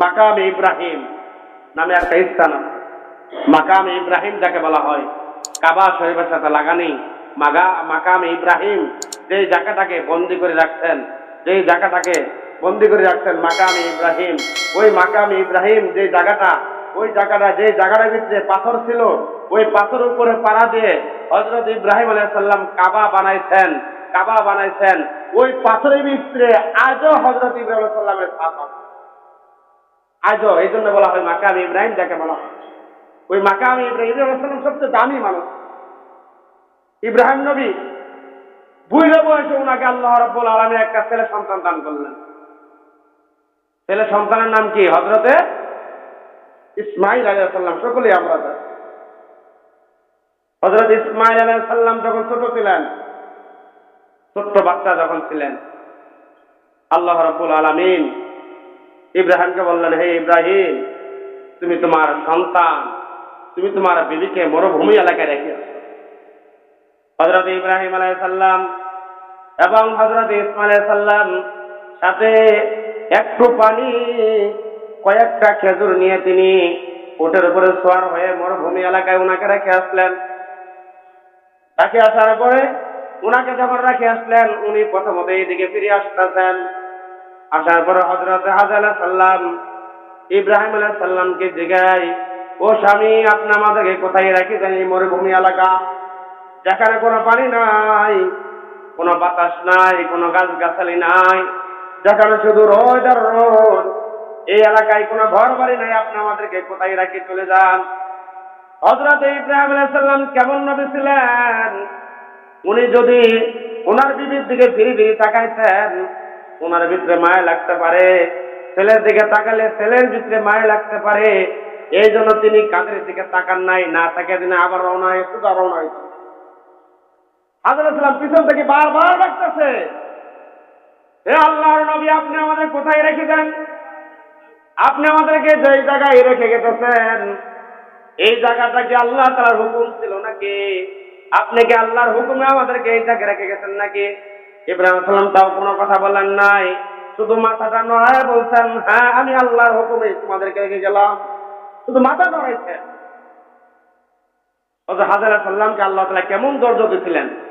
মাকাম ইব্রাহিম নামে একটা স্থান মাকাম ইব্রাহিম যাকে বলা হয়। কাবা শরীফের সাথে লাগানি মাগা, মাকাম ইব্রাহিম যে জায়গাটাকে বন্দি করে রাখছেন যে জায়গাটাকে বন্দি করে রাখছেন মাকাম ইব্রাহিম, ওই মাকাম ইব্রাহিম যে জায়গাটা, ওই জায়গাটা যে জায়গাটার ভিতরে পাথর ছিল, ওই পাথর উপরে পাড়া দিয়ে হজরত ইব্রাহিম আলাইসাল্লাম কাবা বানাইছেন কাবা বানাইছেন। ওই পাথরের ভিতরে আজও হজরত ইব্রাহিম সাল্লামের আছে আজও এই জন্য বলা হয় মাকাম ইব্রাহিম যাকে বলা হয়। ওই মাকাম ইব্রাহিম ইব্রাহিম সবচেয়ে দামি মানুষ। ইব্রাহিম নবী বুঝলে বয়সে ওনাকে আল্লাহ রব্বুল আলমী একটা ছেলে সন্তান দান করলেন। ছেলে সন্তানের নাম কি? হজরতে ইসমাইল আলাইহিস সাল্লাম সকলেই আমরা হজরত ইসমাইল আলাইহিস সাল্লাম যখন ছোট ছিলেন, ছোট্ট বাচ্চা যখন ছিলেন, আল্লাহ রব্বুল আলমিন ইব্রাহিমকে বললেন, হে ইব্রাহিম, তুমি তোমার সন্তান, তুমি তোমার বিবিকে মরুভূমি এলাকায় রেখে হজরত ইব্রাহিম আলাইসাল্লাম এবং হজরত ইসমাইল সাল্লাম সাথে একটু পানি, কয়েকটা খেজুর নিয়ে তিনি ওটের উপরে সোয়ার হয়ে মরুভূমি এলাকায় ওনাকে রেখে আসলেন। রেখে আসার পরে ওনাকে যখন রেখে আসলেন, উনি প্রথমত এইদিকে ফিরে আসতেছেন। আসার পরে হজরত হাজার সাল্লাম ইব্রাহিম আলাহ সাল্লামকে জিগাই ও স্বামী, আপনি আমাদেরকে কোথায় রেখেছেন এই মরুভূমি এলাকা? যেখানে কোনো পানি নাই, কোনো বাতাস নাই, কোনো গাছ গাছালি নাই, যেখানে শুধু রোদ আর রোদ। এই এলাকায় কোনো ঘর বাড়ি নাই, আপনি আমাদেরকে কোথায় রাখি চলে যান? হজরত ইব্রাহিম আলাহ সাল্লাম কেমন নবী ছিলেন? উনি যদি ওনার বিবির দিকে ফিরি ফিরি তাকাইতেন ওনার ভিতরে মায়া লাগতে পারে, ছেলের দিকে তাকালে ছেলের ভিতরে মায়া লাগতে পারে এই জন্য তিনি কাদের দিকে তাকান নাই, না তাকে তিনি আবার রওনা হয়ে সোজা রওনা হয়েছে পিছন থেকে বারবার ডাকতেছে, হে নবী, আপনি আমাদের কোথায় রেখে দেন আপনি আমাদেরকে যে জায়গায় রেখে গেতেছেন এই জায়গাটা কি আল্লাহ তালার হুকুম ছিল নাকি? আপনি কি আল্লাহর হুকুমে আমাদেরকে এই জায়গায় রেখে গেছেন নাকি? ইব্রাহিম তাও কোনো কথা বলেন নাই। শুধু মাথাটা নড়ায় বলছেন হ্যাঁ আমি আল্লাহর হুকুমে তোমাদেরকে রেখে গেলাম। শুধু মাথা নড়াইছেন হাজার সাল্লামকে আল্লাহ তালা কেমন দর্জ দিয়েছিলেন